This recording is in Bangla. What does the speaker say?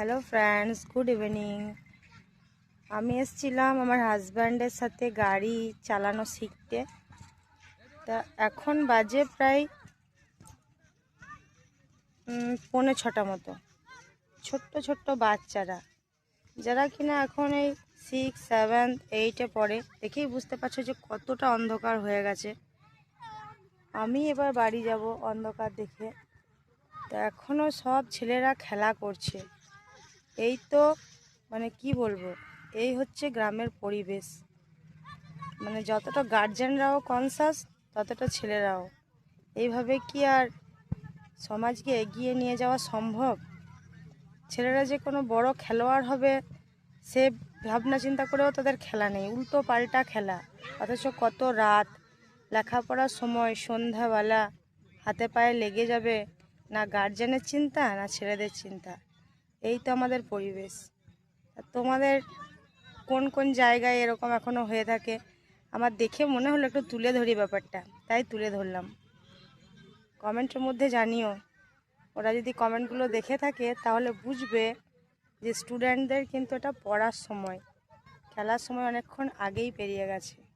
হ্যালো ফ্রেন্ডস গুড ইভিনিং আমি এসেছিলাম আমার হাজব্যান্ডের সাথে গাড়ি চালানো শিখতে। তা এখন বাজে প্রায় পৌনে ছটা মতো। ছোট্ট ছোট্ট বাচ্চারা। যারা কিনা এখন এই সিক্স সেভেন এইটে পড়ে, দেখেই বুঝতে পারছ যে কতটা অন্ধকার হয়ে গেছে। আমি এবার বাড়ি যাব অন্ধকার দেখে। তা এখনও সব ছেলেরা খেলা করছে। এই তো মানে কি বলব, এই হচ্ছে গ্রামের পরিবেশ। মানে যতটা গার্জেনরাও কনসাস ততটা ছেলেরাও। এইভাবে কি আর সমাজকে এগিয়ে নিয়ে যাওয়া সম্ভব? ছেলেরা যে কোনো বড় খেলোয়াড় হবে, সে ভাবনা চিন্তা করেও তাদের খেলা নেই, উল্টো পাল্টা খেলা। অথচ কত রাত, লেখাপড়ার সময়, সন্ধ্যাবেলা, হাতে পায়ে লেগে যাবে, না গার্জেনের চিন্তা, না ছেলেদের চিন্তা। এই তো আমাদের পরিবেশ। তোমাদের কোন কোন জায়গায় এরকম এখনও হয়ে থাকে? আমার দেখে মনে হলো একটু তুলে ধরি ব্যাপারটা, তাই তুলে ধরলাম। কমেন্টের মধ্যে জানিও, ওরা যদি কমেন্টগুলো দেখে থাকে, তাহলে বুঝবে যে স্টুডেন্টদের কিন্তু এটা পড়ার সময়, খেলার সময় অনেকক্ষণ আগেই পেরিয়ে গেছে।